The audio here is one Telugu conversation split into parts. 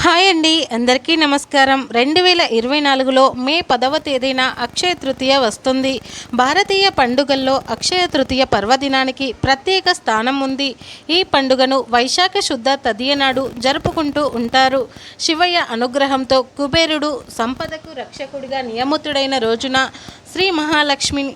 హాయ్ అండి అందరికీ నమస్కారం. రెండు వేల ఇరవై నాలుగులో మే పదవ తేదీన అక్షయ తృతీయ వస్తుంది. భారతీయ పండుగల్లో అక్షయ తృతీయ పర్వదినానికి ప్రత్యేక స్థానం ఉంది. ఈ పండుగను వైశాఖ శుద్ధ తదియ నాడు జరుపుకుంటూ ఉంటారు. శివయ్య అనుగ్రహంతో కుబేరుడు సంపదకు రక్షకుడిగా నియమితుడైన రోజున శ్రీ మహాలక్ష్మిని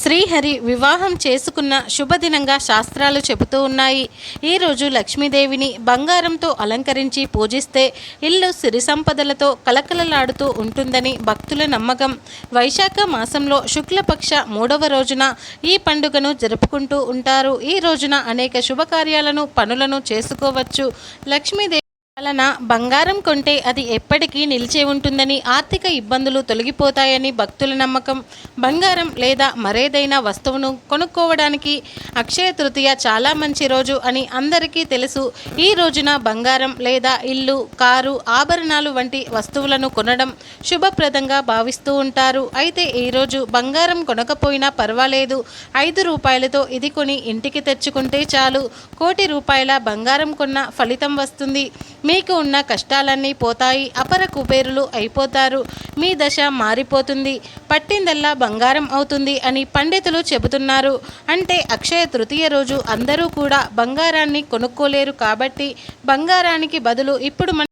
శ్రీహరి వివాహం చేసుకున్న శుభదినంగా శాస్త్రాలు చెబుతూ ఉన్నాయి. ఈరోజు లక్ష్మీదేవిని బంగారంతో అలంకరించి పూజిస్తే ఇల్లు సిరి సంపదలతో కలకలలాడుతూ ఉంటుందని భక్తుల నమ్మకం. వైశాఖ మాసంలో శుక్లపక్ష మూడవ రోజున ఈ పండుగను జరుపుకుంటూ ఉంటారు. ఈ రోజున అనేక శుభకార్యాలను పనులను చేసుకోవచ్చు. లక్ష్మీదేవి వలన బంగారం కొంటే అది ఎప్పటికీ నిలిచే ఉంటుందని ఆర్థిక ఇబ్బందులు తొలగిపోతాయని భక్తుల నమ్మకం. బంగారం లేదా మరేదైనా వస్తువును కొనుక్కోవడానికి అక్షయ తృతీయ చాలా మంచి రోజు అని అందరికీ తెలుసు. ఈ రోజున బంగారం లేదా ఇల్లు కారు ఆభరణాలు వంటి వస్తువులను కొనడం శుభప్రదంగా భావిస్తూ ఉంటారు. అయితే ఈరోజు బంగారం కొనకపోయినా పర్వాలేదు. ఐదు రూపాయలతో ఇది కొని ఇంటికి తెచ్చుకుంటే చాలు. కోటి రూపాయల బంగారం కొన్న ఫలితం వస్తుంది. మీకు ఉన్న కష్టాలన్నీ పోతాయి అపర కుబేరులు అయిపోతారు. మీ దశ మారిపోతుంది. పట్టిందల్లా బంగారం అవుతుంది అని పండితులు చెబుతున్నారు. అంటే అక్షయ తృతీయ రోజు అందరూ కూడా బంగారాన్ని కొనుక్కోలేరు కాబట్టి బంగారానికి బదులు ఇప్పుడు మన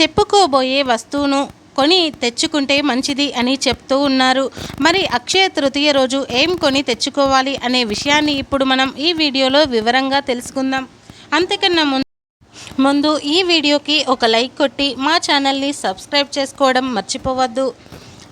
చెప్పుకోబోయే వస్తువును కొని తెచ్చుకుంటే మంచిది అని చెప్తూ ఉన్నారు. మరి అక్షయ తృతీయ రోజు ఏం కొని తెచ్చుకోవాలి అనే విషయాన్ని ఇప్పుడు మనం ఈ వీడియోలో వివరంగా తెలుసుకుందాం. అంతకన్నా ముందు ముందు ఈ వీడియోకి ఒక లైక్ కొట్టి మా ఛానల్ని సబ్స్క్రైబ్ చేసుకోవడం మర్చిపోవద్దు.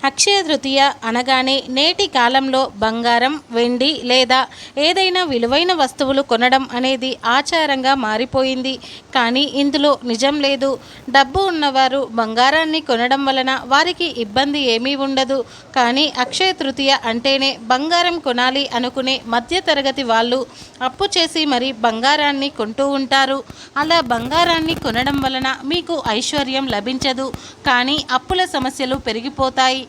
అక్షయ తృతీయ అనగానే నేటి కాలంలో బంగారం వెండి లేదా ఏదైనా విలువైన వస్తువులు కొనడం అనేది ఆచారంగా మారిపోయింది. కానీ ఇందులో నిజం లేదు. డబ్బు ఉన్నవారు బంగారాన్ని కొనడం వలన వారికి ఇబ్బంది ఏమీ ఉండదు. కానీ అక్షయ తృతీయ అంటేనే బంగారం కొనాలి అనుకునే మధ్యతరగతి వాళ్ళు అప్పు చేసి మరి బంగారాన్ని కొంటూ ఉంటారు. అలా బంగారాన్ని కొనడం వలన మీకు ఐశ్వర్యం లభించదు. కానీ అప్పుల సమస్యలు పెరిగిపోతాయి.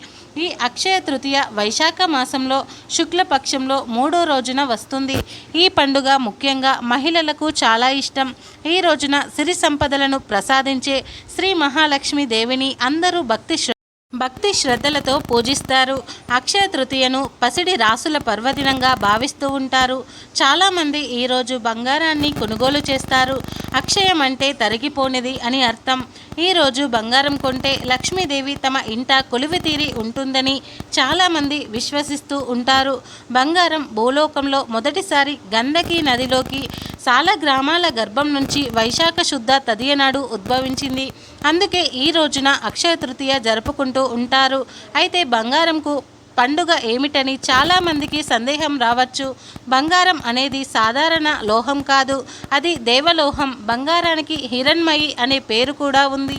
ఈ అక్షయ తృతీయ వైశాఖ మాసంలో శుక్లపక్షంలో మూడో రోజున వస్తుంది. ఈ పండుగ ముఖ్యంగా మహిళలకు చాలా ఇష్టం. ఈ రోజున సిరి సంపదలను ప్రసాదించే శ్రీ మహాలక్ష్మి దేవిని అందరూ భక్తి శ్ర భక్తి శ్రద్ధలతో పూజిస్తారు. అక్షయ తృతీయను పసిడి రాసుల పర్వదినంగా భావిస్తూ ఉంటారు. చాలామంది ఈరోజు బంగారాన్ని కొనుగోలు చేస్తారు. అక్షయం అంటే తరిగిపోనిది అని అర్థం. ఈరోజు బంగారం కొంటే లక్ష్మీదేవి తమ ఇంట కొలువి తీరి ఉంటుందని చాలామంది విశ్వసిస్తూ ఉంటారు. బంగారం భూలోకంలో మొదటిసారి గండకీ నదిలోకి చాలా గ్రామాల గర్భం నుంచి వైశాఖ శుద్ధ తదియనాడు ఉద్భవించింది. అందుకే ఈ రోజున అక్షయ తృతీయ జరుపుకుంటూ ఉంటారు. అయితే బంగారంకు పండుగ ఏమిటని చాలామందికి సందేహం రావచ్చు. బంగారం అనేది సాధారణ లోహం కాదు. అది దేవలోహం బంగారానికి హిరణ్మయి అనే పేరు కూడా ఉంది.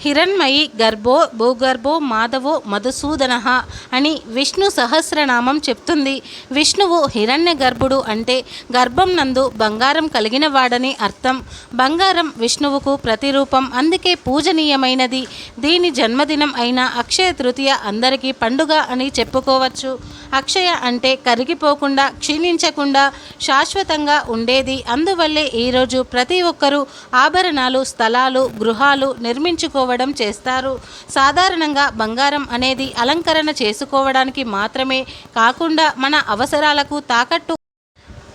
హిరణ్మయి గర్భో భూగర్భో మాధవో మధుసూదన అని విష్ణు సహస్రనామం చెప్తుంది. విష్ణువు హిరణ్య గర్భుడు అంటే గర్భం నందు బంగారం కలిగిన వాడని అర్థం. బంగారం విష్ణువుకు ప్రతిరూపం. అందుకే పూజనీయమైనది. దీని జన్మదినం అయిన అక్షయ తృతీయ అందరికీ పండుగ అని చెప్పుకోవచ్చు. అక్షయ అంటే కరిగిపోకుండా క్షీణించకుండా శాశ్వతంగా ఉండేది. అందువల్లే ఈరోజు ప్రతి ఒక్కరూ ఆభరణాలు స్థలాలు గృహాలు నిర్మించుకో చేసుకోవడం చేస్తారు. సాధారణంగా బంగారం అనేది అలంకరణ చేసుకోవడానికి మాత్రమే కాకుండా మన అవసరాలకు తాకట్టు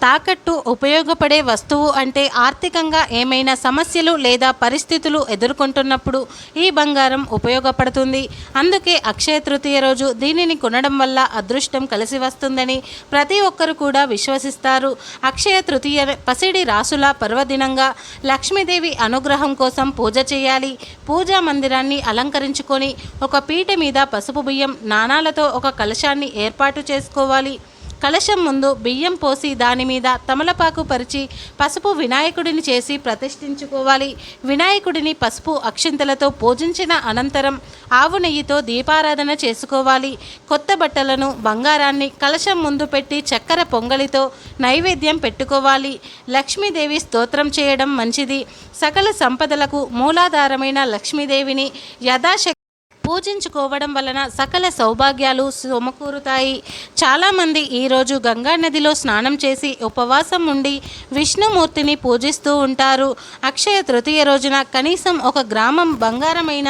తాకట్టు ఉపయోగపడే వస్తువు అంటే ఆర్థికంగా ఏమైనా సమస్యలు లేదా పరిస్థితులు ఎదుర్కొంటున్నప్పుడు ఈ బంగారం ఉపయోగపడుతుంది. అందుకే అక్షయ తృతీయ రోజు దీనిని కొనడం వల్ల అదృష్టం కలిసి వస్తుందని ప్రతి ఒక్కరు కూడా విశ్వసిస్తారు. అక్షయ తృతీయ పసిడి రాసుల పర్వదినంగా లక్ష్మీదేవి అనుగ్రహం కోసం పూజ చేయాలి. పూజా మందిరాన్ని అలంకరించుకొని ఒక పీట మీద పసుపు బియ్యం నాణాలతో ఒక కలశాన్ని ఏర్పాటు చేసుకోవాలి. కలశం ముందు బియ్యం పోసి దాని మీద తమలపాకు పరిచి పసుపు వినాయకుడిని చేసి ప్రతిష్ఠించుకోవాలి. వినాయకుడిని పసుపు అక్షింతలతో పూజించిన అనంతరం ఆవు నెయ్యితో దీపారాధన చేసుకోవాలి. కొత్త బట్టలను బంగారాన్ని కలశం ముందు పెట్టి చక్కెర పొంగలితో నైవేద్యం పెట్టుకోవాలి. లక్ష్మీదేవి స్తోత్రం చేయడం మంచిది. సకల సంపదలకు మూలాధారమైన లక్ష్మీదేవిని యథాశక్తి పూజించుకోవడం వలన సకల సౌభాగ్యాలు సమకూరుతాయి. చాలామంది ఈరోజు గంగా నదిలో స్నానం చేసి ఉపవాసం ఉండి విష్ణుమూర్తిని పూజిస్తూ ఉంటారు. అక్షయ తృతీయ రోజున కనీసం ఒక గ్రామం బంగారమైన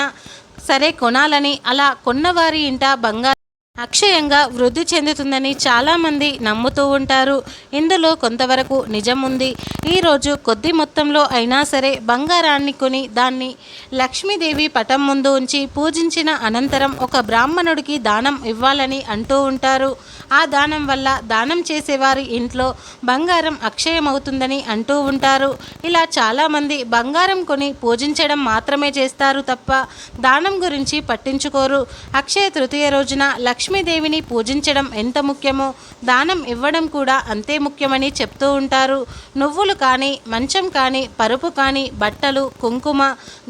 సరే కొనాలని అలా కొన్నవారి ఇంట బంగారం అక్షయంగా వృద్ధి చెందుతుందని చాలామంది నమ్ముతూ ఉంటారు. ఇందులో కొంతవరకు నిజం ఉంది. ఈరోజు కొద్ది మొత్తంలో అయినా సరే బంగారాన్ని కొని దాన్ని లక్ష్మీదేవి పటం ముందు ఉంచి పూజించిన అనంతరం ఒక బ్రాహ్మణుడికి దానం ఇవ్వాలని అంటూ ఉంటారు. ఆ దానం వల్ల దానం చేసేవారి ఇంట్లో బంగారం అక్షయమవుతుందని అంటూ ఉంటారు. ఇలా చాలామంది బంగారం కొని పూజించడం మాత్రమే చేస్తారు తప్ప దానం గురించి పట్టించుకోరు. అక్షయ తృతీయ రోజున లక్ష్మీదేవిని పూజించడం ఎంత ముఖ్యమో దానం ఇవ్వడం కూడా అంతే ముఖ్యమని చెప్తూ ఉంటారు. నువ్వులు కానీ మంచం కానీ పరుపు కానీ బట్టలు కుంకుమ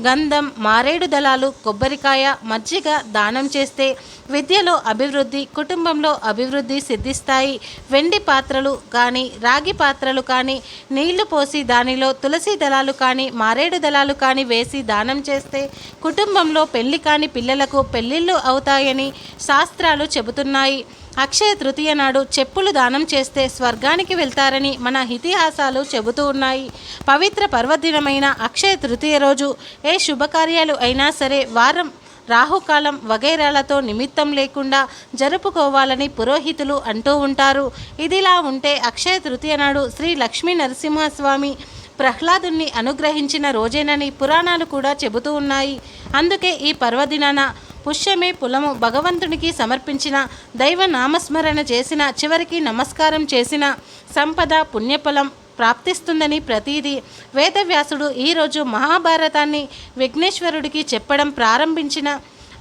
గంధం మారేడు దళాలు కొబ్బరికాయ మజ్జిగ దానం చేస్తే విద్యలో అభివృద్ధి కుటుంబంలో అభివృద్ధి సిద్ధిస్తాయి. వెండి పాత్రలు కానీ రాగి పాత్రలు కానీ నీళ్ళు పోసి దానిలో తులసి దళాలు కానీ మారేడు దళాలు కానీ వేసి దానం చేస్తే కుటుంబంలో పెళ్ళి కాని పిల్లలకు పెళ్ళిళ్ళు అవుతాయని శాస్త్రాలు చెబుతున్నాయి. అక్షయ తృతీయ నాడు చెప్పులు దానం చేస్తే స్వర్గానికి వెళ్తారని మన ఇతిహాసాలు చెబుతూ ఉన్నాయి. పవిత్ర పర్వదినమైన అక్షయ తృతీయ రోజు ఏ శుభకార్యాలు అయినా సరే వారం రాహుకాలం వగైరాలతో నిమిత్తం లేకుండా జరుపుకోవాలని పురోహితులు అంటూ ఉంటారు. ఇదిలా ఉంటే అక్షయ తృతీయ నాడు శ్రీ లక్ష్మీ నరసింహస్వామి ప్రహ్లాదుని అనుగ్రహించిన రోజేనని పురాణాలు కూడా చెబుతూ ఉన్నాయి. అందుకే ఈ పర్వదినాన పుష్యమే పులము భగవంతునికి సమర్పించిన దైవ నామస్మరణ చేసిన చివరికి నమస్కారం చేసిన సంపద పుణ్యఫలం ప్రాప్తిస్తుందని ప్రతీది వేదవ్యాసుడు ఈరోజు మహాభారతాన్ని విఘ్నేశ్వరుడికి చెప్పడం ప్రారంభించిన.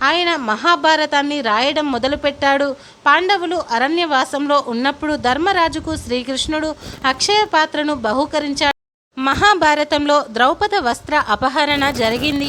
ఆయన మహాభారతాన్ని రాయడం మొదలుపెట్టాడు. పాండవులు అరణ్యవాసంలో ఉన్నప్పుడు ధర్మరాజుకు శ్రీకృష్ణుడు అక్షయ పాత్రను బహూకరించాడు. మహాభారతంలో ద్రౌపద వస్త్ర అపహరణ జరిగింది.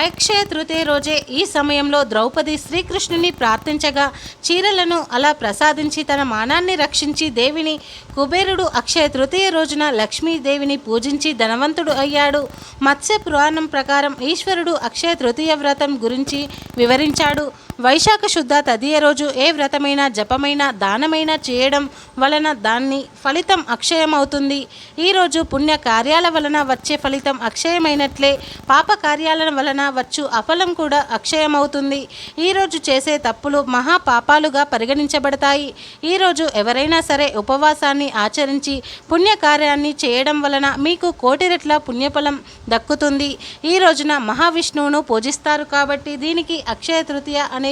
అక్షయ తృతీయ రోజే ఈ సమయంలో ద్రౌపది శ్రీకృష్ణుని ప్రార్థించగా చీరలను అలా ప్రసాదించి తన మానాన్ని రక్షించి దేవిని కుబేరుడు అక్షయ తృతీయ రోజున లక్ష్మీదేవిని పూజించి ధనవంతుడు అయ్యాడు. మత్స్య పురాణం ప్రకారం ఈశ్వరుడు అక్షయ తృతీయ వ్రతం గురించి వివరించాడు. వైశాఖ శుద్ధ తదియ రోజు ఏ వ్రతమైనా జపమైనా దానమైనా చేయడం వలన దాన్ని ఫలితం అక్షయమవుతుంది. ఈరోజు పుణ్య కార్యాల వలన వచ్చే ఫలితం అక్షయమైనట్లే పాప కార్యాల వలన వచ్చు అఫలం కూడా అక్షయమవుతుంది. ఈరోజు చేసే తప్పులు మహా పాపాలుగా పరిగణించబడతాయి ఈరోజు ఎవరైనా సరే ఉపవాసాన్ని ఆచరించి పుణ్యకార్యాన్ని చేయడం వలన మీకు కోటి రెట్ల పుణ్యఫలం దక్కుతుంది. ఈ రోజున మహావిష్ణువును పూజిస్తారు కాబట్టి దీనికి అక్షయ తృతీయ అని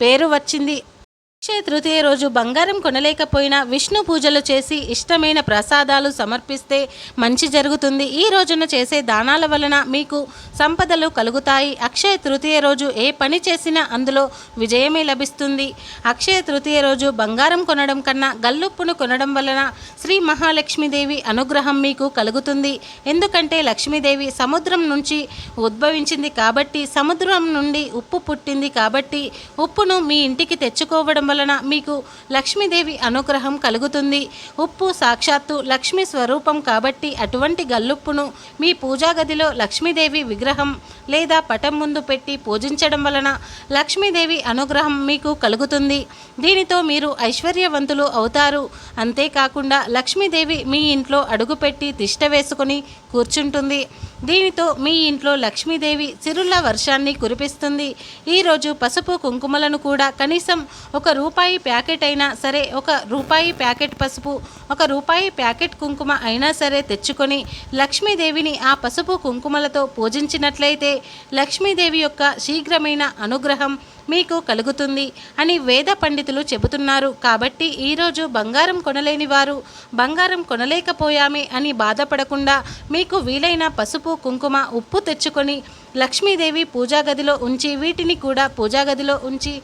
పేరు వచ్చింది. అక్షయ తృతీయ రోజు బంగారం కొనలేకపోయినా విష్ణు పూజలు చేసి ఇష్టమైన ప్రసాదాలు సమర్పిస్తే మంచి జరుగుతుంది. ఈ రోజున చేసే దానాల వలన మీకు సంపదలు కలుగుతాయి. అక్షయ తృతీయ రోజు ఏ పని చేసినా అందులో విజయమే లభిస్తుంది. అక్షయ తృతీయ రోజు బంగారం కొనడం కన్నా గల్లుప్పును కొనడం వలన శ్రీ మహాలక్ష్మీదేవి అనుగ్రహం మీకు కలుగుతుంది. ఎందుకంటే లక్ష్మీదేవి సముద్రం నుంచి ఉద్భవించింది కాబట్టి సముద్రం నుండి ఉప్పు పుట్టింది కాబట్టి ఉప్పును మీ ఇంటికి తెచ్చుకోవడం వలన మీకు లక్ష్మీదేవి అనుగ్రహం కలుగుతుంది. ఉప్పు సాక్షాత్తు లక్ష్మీ స్వరూపం కాబట్టి అటువంటి గల్లుప్పును మీ పూజా గదిలో లక్ష్మీదేవి విగ్రహం లేదా పటం ముందు పెట్టి పూజించడం వలన లక్ష్మీదేవి అనుగ్రహం మీకు కలుగుతుంది. దీనితో మీరు ఐశ్వర్యవంతులు అవుతారు. అంతేకాకుండా లక్ష్మీదేవి మీ ఇంట్లో అడుగుపెట్టి తిష్ట వేసుకొని కూర్చుంటుంది. దీనితో మీ ఇంట్లో లక్ష్మీదేవి చిరుల వర్షాన్ని కురిపిస్తుంది. ఈరోజు పసుపు కుంకుమలను కూడా కనీసం ఒక రూపాయి ప్యాకెట్ అయినా సరే ఒక రూపాయి ప్యాకెట్ పసుపు ఒక రూపాయి ప్యాకెట్ కుంకుమ అయినా సరే తెచ్చుకొని లక్ష్మీదేవిని ఆ పసుపు కుంకుమలతో పూజించినట్లయితే లక్ష్మీదేవి యొక్క శీఘ్రమైన అనుగ్రహం మీకు కలుగుతుంది అని వేద పండితులు చెబుతున్నారు. కాబట్టి ఈరోజు బంగారం కొనలేని వారు బంగారం కొనలేకపోయామే అని బాధపడకుండా మీకు వీలైన పసుపు కుంకుమ ఉప్పు తెచ్చుకొని లక్ష్మీదేవి పూజా గదిలో ఉంచి వీటిని కూడా పూజా గదిలో ఉంచి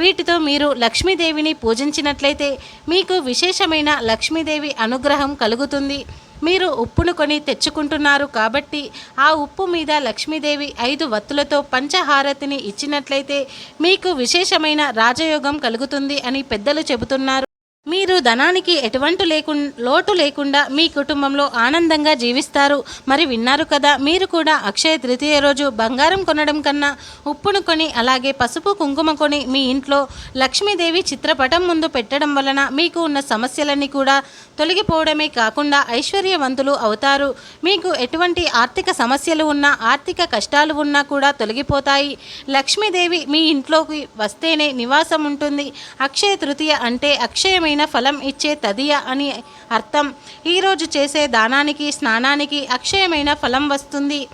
వీటితో మీరు లక్ష్మీదేవిని పూజించినట్లయితే మీకు విశేషమైన లక్ష్మీదేవి అనుగ్రహం కలుగుతుంది. మీరు ఉప్పును కొని తెచ్చుకుంటున్నారు కాబట్టి ఆ ఉప్పు మీద లక్ష్మీదేవి ఐదు వత్తులతో పంచహారతిని ఇచ్చినట్లయితే మీకు విశేషమైన రాజయోగం కలుగుతుంది అని పెద్దలు చెబుతున్నారు. మీరు ధనానికి ఎటువంటి లేకుం లోటు లేకుండా మీ కుటుంబంలో ఆనందంగా జీవిస్తారు. మరి విన్నారు కదా మీరు కూడా అక్షయ తృతీయ రోజు బంగారం కొనడం కన్నా ఉప్పును కొని అలాగే పసుపు కుంకుమ కొని మీ ఇంట్లో లక్ష్మీదేవి చిత్రపటం ముందు పెట్టడం వలన మీకు ఉన్న సమస్యలన్నీ కూడా తొలగిపోవడమే కాకుండా ఐశ్వర్యవంతులు అవుతారు. మీకు ఎటువంటి ఆర్థిక సమస్యలు ఉన్నా ఆర్థిక కష్టాలు ఉన్నా కూడా తొలగిపోతాయి. లక్ష్మీదేవి మీ ఇంట్లోకి వస్తేనే నివాసం ఉంటుంది. అక్షయ తృతీయ అంటే అక్షయమైన ఫలం ఇచ్చే తదియ అని అర్థం. ఈరోజు చేసే దానానికి స్నానానికి అక్షయమైన ఫలం వస్తుంది.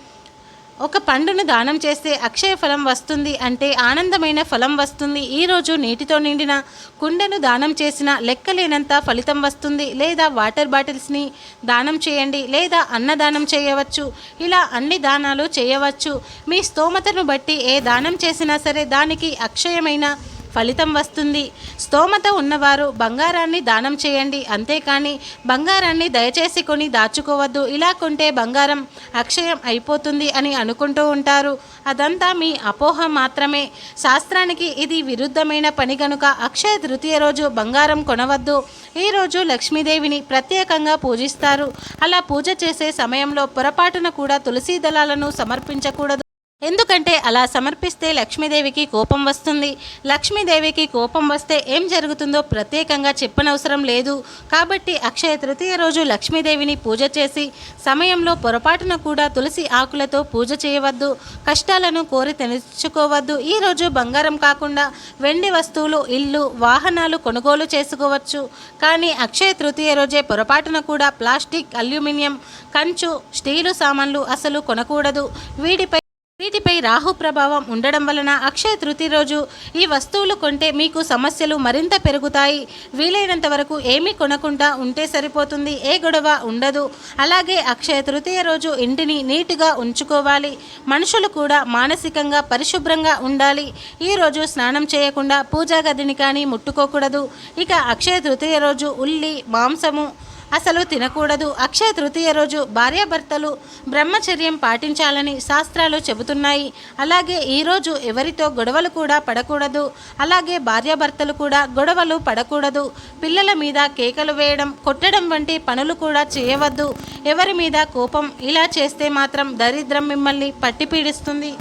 ఒక పండును దానం చేస్తే అక్షయ ఫలం వస్తుంది అంటే ఆనందమైన ఫలం వస్తుంది. ఈరోజు నీటితో నిండిన కుండను దానం చేసిన లెక్కలేనంత ఫలితం వస్తుంది. లేదా వాటర్ బాటిల్స్ని దానం చేయండి లేదా అన్నదానం చేయవచ్చు. ఇలా అన్ని దానాలు చేయవచ్చు. మీ స్తోమతను బట్టి ఏ దానం చేసినా సరే దానికి అక్షయమైన ఫలితం వస్తుంది. స్తోమత ఉన్నవారు బంగారాన్ని దానం చేయండి. అంతేకాని బంగారాన్ని దయచేసి కొని దాచుకోవద్దు. ఇలా కొంటే బంగారం అక్షయం అయిపోతుంది అని అనుకుంటూ ఉంటారు. అదంతా మీ అపోహ మాత్రమే. శాస్త్రానికి ఇది విరుద్ధమైన పని కనుక అక్షయ తృతీయ రోజు బంగారం కొనవద్దు. ఈరోజు లక్ష్మీదేవిని ప్రత్యేకంగా పూజిస్తారు. అలా పూజ చేసే సమయంలో పొరపాటున కూడా తులసీ దళాలను సమర్పించకూడదు. ఎందుకంటే అలా సమర్పిస్తే లక్ష్మీదేవికి కోపం వస్తుంది. లక్ష్మీదేవికి కోపం వస్తే ఏం జరుగుతుందో ప్రత్యేకంగా చెప్పనవసరం లేదు. కాబట్టి అక్షయ తృతీయ రోజు లక్ష్మీదేవిని పూజ చేసి సమయంలో పొరపాటున కూడా తులసి ఆకులతో పూజ చేయవద్దు. కష్టాలను కోరి తెచ్చుకోవద్దు ఈరోజు బంగారం కాకుండా వెండి వస్తువులు ఇల్లు వాహనాలు కొనుగోలు చేసుకోవచ్చు. కానీ అక్షయ తృతీయ రోజే పొరపాటున కూడా ప్లాస్టిక్ అల్యూమినియం కంచు స్టీలు సామాన్లు అసలు కొనకూడదు. వీటిపై వీటిపై రాహు ప్రభావం ఉండడం వలన అక్షయ తృతీయ రోజు ఈ వస్తువులు కొంటే మీకు సమస్యలు మరింత పెరుగుతాయి. వీలైనంత వరకు ఏమీ కొనకుండా ఉంటే సరిపోతుంది. ఏ గొడవ ఉండదు. అలాగే అక్షయ తృతీయ రోజు ఇంటిని నీట్గా ఉంచుకోవాలి. మనుషులు కూడా మానసికంగా పరిశుభ్రంగా ఉండాలి. ఈరోజు స్నానం చేయకుండా పూజా గదిని కానీ ముట్టుకోకూడదు. ఇక అక్షయ తృతీయ రోజు ఉల్లి మాంసము అసలు తినకూడదు. అక్షయ తృతీయ రోజు భార్యాభర్తలు బ్రహ్మచర్యం పాటించాలని శాస్త్రాలు చెబుతున్నాయి. అలాగే ఈరోజు ఎవరితో గొడవలు కూడా పడకూడదు. అలాగే భార్యాభర్తలు కూడా గొడవలు పడకూడదు. పిల్లల మీద కేకలు వేయడం కొట్టడం వంటి పనులు కూడా చేయవద్దు. ఎవరి మీద కోపం ఇలా చేస్తే మాత్రం దరిద్రం మిమ్మల్ని పట్టి పీడిస్తుంది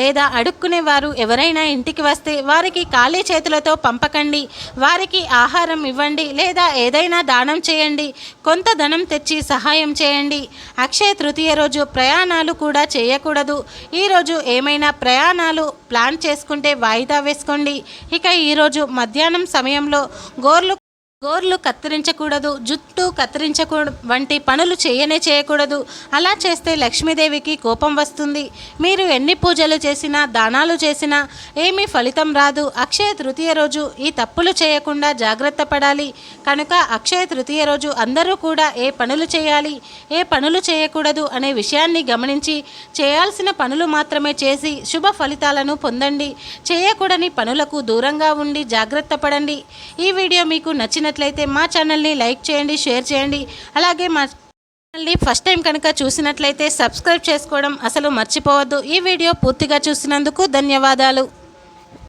లేదా అడుక్కునేవారు ఎవరైనా ఇంటికి వస్తే వారికి ఖాళీ చేతులతో పంపకండి వారికి ఆహారం ఇవ్వండి లేదా ఏదైనా దానం చేయండి కొంత ధనం తెచ్చి సహాయం చేయండి. అక్షయ తృతీయ రోజు ప్రయాణాలు కూడా చేయకూడదు. ఈరోజు ఏమైనా ప్రయాణాలు ప్లాన్ చేసుకుంటే వాయిదా వేసుకోండి. ఇక ఈరోజు మధ్యాహ్నం సమయంలో గోర్లు గోర్లు కత్తిరించకూడదు జుట్టు కత్తిరించకూడదు వంటి పనులు చేయనే చేయకూడదు. అలా చేస్తే లక్ష్మీదేవికి కోపం వస్తుంది. మీరు ఎన్ని పూజలు చేసినా దానాలు చేసినా ఏమీ ఫలితం రాదు. అక్షయ తృతీయ రోజు ఈ తప్పులు చేయకుండా జాగ్రత్త పడాలి. కనుక అక్షయ తృతీయ రోజు అందరూ కూడా ఏ పనులు చేయాలి ఏ పనులు చేయకూడదు అనే విషయాన్ని గమనించి చేయాల్సిన పనులు మాత్రమే చేసి శుభ ఫలితాలను పొందండి. చేయకూడని పనులకు దూరంగా ఉండి జాగ్రత్త పడండి. ఈ వీడియో మీకు నచ్చిన నచ్చినట్లయితే మా ఛానల్ని లైక్ చేయండి షేర్ చేయండి. అలాగే మా ఛానల్ని ఫస్ట్ టైం కనుక చూసినట్లయితే సబ్స్క్రైబ్ చేసుకోవడం అసలు మర్చిపోవద్దు. ఈ వీడియో పూర్తిగా చూసినందుకు ధన్యవాదాలు.